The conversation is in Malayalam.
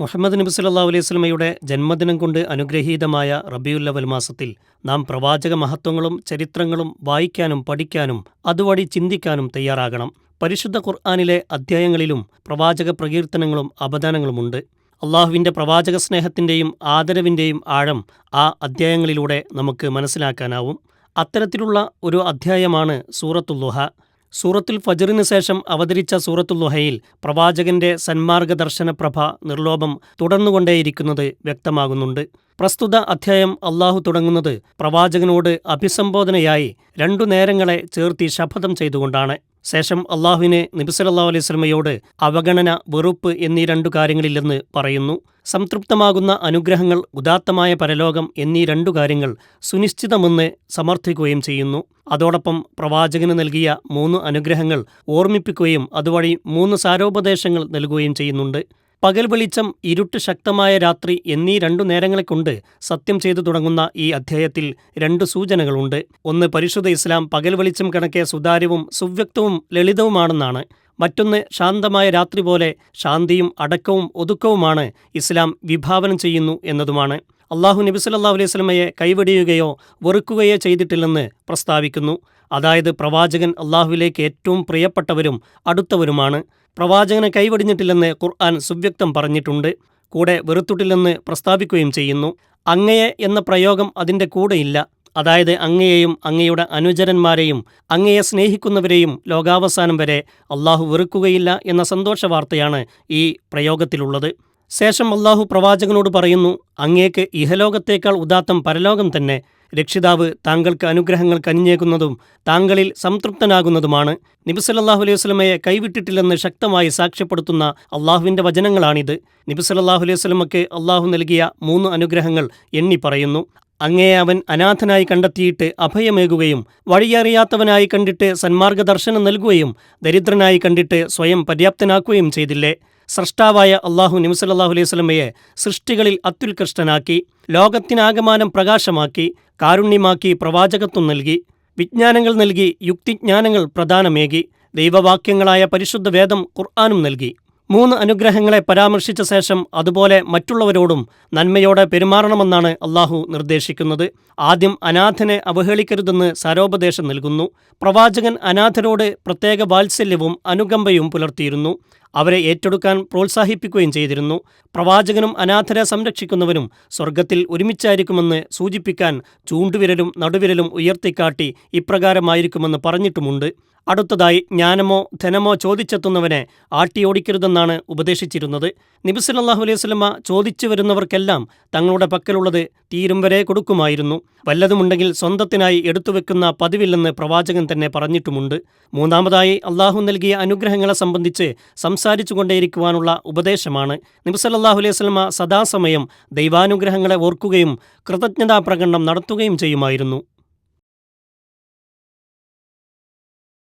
മുഹമ്മദ് നബി സല്ലല്ലാഹു അലൈഹി വസല്ലമയുടെ ജന്മദിനം കൊണ്ട് അനുഗ്രഹീതമായ റബിയുല്ലവൽ മാസത്തിൽ നാം പ്രവാചക മഹത്വങ്ങളും ചരിത്രങ്ങളും വായിക്കാനും പഠിക്കാനും അതുവഴി ചിന്തിക്കാനും തയ്യാറാകണം. പരിശുദ്ധ ഖുർആാനിലെ അധ്യായങ്ങളിലും പ്രവാചക പ്രകീർത്തനങ്ങളും അപദാനങ്ങളുമുണ്ട്. അള്ളാഹുവിന്റെ പ്രവാചക സ്നേഹത്തിന്റെയും ആദരവിന്റെയും ആഴം ആ അധ്യായങ്ങളിലൂടെ നമുക്ക് മനസ്സിലാക്കാനാവും. അത്തരത്തിലുള്ള ഒരു അധ്യായമാണ് സൂറത്തുല്ലുഹ സൂറത്തുൽ ഫജറിന് ശേഷം അവതരിച്ച സൂറത്തുൽ സൂറത്തുല്ലുഹയിൽ പ്രവാചകന്റെ സന്മാർഗദർശന പ്രഭ നിർലോഭം തുടർന്നുകൊണ്ടേയിരിക്കുന്നത് വ്യക്തമാകുന്നുണ്ട്. പ്രസ്തുത അധ്യായം അള്ളാഹു തുടങ്ങുന്നത് പ്രവാചകനോട് അഭിസംബോധനയായി രണ്ടു നേരങ്ങളെ ചേർത്തി ശപഥം ചെയ്തുകൊണ്ടാണ്. ശേഷം അള്ളാഹുവിനെ നബിസലല്ലാ അലൈഹി സ്വലമയോട് അവഗണന വെറുപ്പ് എന്നീ രണ്ടു കാര്യങ്ങളില്ലെന്ന് പറയുന്നു. സംതൃപ്തമാകുന്ന അനുഗ്രഹങ്ങൾ ഉദാത്തമായ പരലോകം എന്നീ രണ്ടു കാര്യങ്ങൾ സുനിശ്ചിതമെന്ന് സമർത്ഥിക്കുകയും ചെയ്യുന്നു. അതോടൊപ്പം പ്രവാചകന് നൽകിയ മൂന്ന് അനുഗ്രഹങ്ങൾ ഓർമ്മിപ്പിക്കുകയും അതുവഴി മൂന്ന് സാരോപദേശങ്ങൾ നൽകുകയും ചെയ്യുന്നുണ്ട്. പകൽ വെളിച്ചം ഇരുട്ട് ശക്തമായ രാത്രി എന്നീ രണ്ടു നേരങ്ങളെക്കൊണ്ട് സത്യം ചെയ്തു തുടങ്ങുന്ന ഈ അധ്യായത്തിൽ രണ്ട് സൂചനകളുണ്ട്. ഒന്ന് പരിശുദ്ധ ഇസ്ലാം പകൽ വെളിച്ചം കണക്കെ സുതാര്യവും സുവ്യക്തവും ലളിതവുമാണെന്നാണ്. മറ്റൊന്ന് ശാന്തമായ രാത്രി പോലെ ശാന്തിയും അടക്കവും ഒതുക്കവുമാണ് ഇസ്ലാം വിഭാവനം ചെയ്യുന്നു എന്നതുമാണ്. അള്ളാഹു നബി സല്ലല്ലാഹു അലൈഹി സ്വലമയെ കൈവെടിയുകയോ വെറുക്കുകയോ ചെയ്തിട്ടില്ലെന്ന് പ്രസ്താവിക്കുന്നു. അതായത് പ്രവാചകൻ അള്ളാഹുവിലേക്ക് ഏറ്റവും പ്രിയപ്പെട്ടവരും അടുത്തവരുമാണ്. പ്രവാചകനെ കൈവടിഞ്ഞിട്ടില്ലെന്ന് ഖുർആൻ സുവ്യക്തം പറഞ്ഞിട്ടുണ്ട്. കൂടെ വെറുത്തിട്ടില്ലെന്ന് പ്രസ്താവിക്കുകയും ചെയ്യുന്നു. അങ്ങയെ എന്ന പ്രയോഗം അതിന്റെ കൂടെയില്ല. അതായത് അങ്ങയെയും അങ്ങയുടെ അനുചരന്മാരെയും അങ്ങയെ സ്നേഹിക്കുന്നവരെയും ലോകാവസാനം വരെ അള്ളാഹു വെറുക്കുകയില്ല എന്ന സന്തോഷ വാർത്തയാണ് ഈ പ്രയോഗത്തിലുള്ളത്. ശേഷം അള്ളാഹു പ്രവാചകനോട് പറയുന്നു അങ്ങേക്ക് ഇഹലോകത്തേക്കാൾ ഉദാത്തം പരലോകം തന്നെ രക്ഷിതാവ് താങ്കൾക്ക് അനുഗ്രഹങ്ങൾ കനിഞ്ഞേക്കുന്നതും താങ്കളിൽ സംതൃപ്തനാകുന്നതുമാണ്. നബിസലല്ലാഹു അലൈഹി വസ്ലമയെ കൈവിട്ടിട്ടില്ലെന്ന് ശക്തമായി സാക്ഷ്യപ്പെടുത്തുന്ന അള്ളാഹുവിന്റെ വചനങ്ങളാണിത്. നബിസലല്ലാഹു അലൈഹി വസ്ലമക്ക് അള്ളാഹു നൽകിയ മൂന്ന് അനുഗ്രഹങ്ങൾ എണ്ണി പറയുന്നു. അങ്ങേ അവൻ അനാഥനായി കണ്ടെത്തിയിട്ട് അഭയമേകുകയും വഴിയറിയാത്തവനായി കണ്ടിട്ട് സന്മാർഗദർശനം നൽകുകയും ദരിദ്രനായി കണ്ടിട്ട് സ്വയം പര്യാപ്തനാക്കുകയും ചെയ്തില്ലേ? സ്രഷ്ടാവായ അള്ളാഹു നിമിസല്ലാഹു അലൈഹി സ്വലമയെ സൃഷ്ടികളിൽ അത്യുത്കൃഷ്ടനാക്കി ലോകത്തിനാകമാനം പ്രകാശമാക്കി കാരുണ്യമാക്കി പ്രവാചകത്വം നൽകി വിജ്ഞാനങ്ങൾ നൽകി യുക്തിജ്ഞാനങ്ങൾ പ്രദാനമേകി ദൈവവാക്യങ്ങളായ പരിശുദ്ധ വേദം ഖുർആാനും നൽകി. മൂന്ന് അനുഗ്രഹങ്ങളെ പരാമർശിച്ച ശേഷം അതുപോലെ മറ്റുള്ളവരോടും നന്മയോടെ പെരുമാറണമെന്നാണ് അള്ളാഹു നിർദ്ദേശിക്കുന്നത്. ആദ്യം അനാഥനെ അവഹേളിക്കരുതെന്ന് സാരോപദേശം നൽകുന്നു. പ്രവാചകൻ അനാഥരോട് പ്രത്യേക വാത്സല്യവും അനുകമ്പയും പുലർത്തിയിരുന്നു. അവരെ ഏറ്റെടുക്കാൻ പ്രോത്സാഹിപ്പിക്കുകയും ചെയ്തിരുന്നു. പ്രവാചകനും അനാഥരെ സംരക്ഷിക്കുന്നവനും സ്വർഗത്തിൽ ഒരുമിച്ചായിരിക്കുമെന്ന് സൂചിപ്പിക്കാൻ ചൂണ്ടുവിരലും നടുവിരലും ഉയർത്തിക്കാട്ടി ഇപ്രകാരമായിരിക്കുമെന്ന് പറഞ്ഞിട്ടുമുണ്ട്. അടുത്തതായി ജ്ഞാനമോ ധനമോ ചോദിച്ചെത്തുന്നവനെ ആട്ടിയോടിക്കരുതെന്നാണ് ഉപദേശിച്ചിരുന്നത്. നിബിസലല്ലാഹു അലൈഹി സ്വലമ ചോദിച്ചു വരുന്നവർക്കെല്ലാം തങ്ങളുടെ പക്കലുള്ളത് തീരും വരെ കൊടുക്കുമായിരുന്നു. വല്ലതുമുണ്ടെങ്കിൽ സ്വന്തത്തിനായി എടുത്തുവെക്കുന്ന പതിവില്ലെന്ന് പ്രവാചകൻ തന്നെ പറഞ്ഞിട്ടുമുണ്ട്. മൂന്നാമതായി അള്ളാഹു നൽകിയ അനുഗ്രഹങ്ങളെ സംബന്ധിച്ച് സംസാരിച്ചു കൊണ്ടേയിരിക്കുവാനുള്ള ഉപദേശമാണ് നിബിസലല്ലാഹു അലൈഹി സ്വലമ സദാസമയം ദൈവാനുഗ്രഹങ്ങളെ ഓർക്കുകയും കൃതജ്ഞതാ പ്രകടനം നടത്തുകയും ചെയ്യുമായിരുന്നു.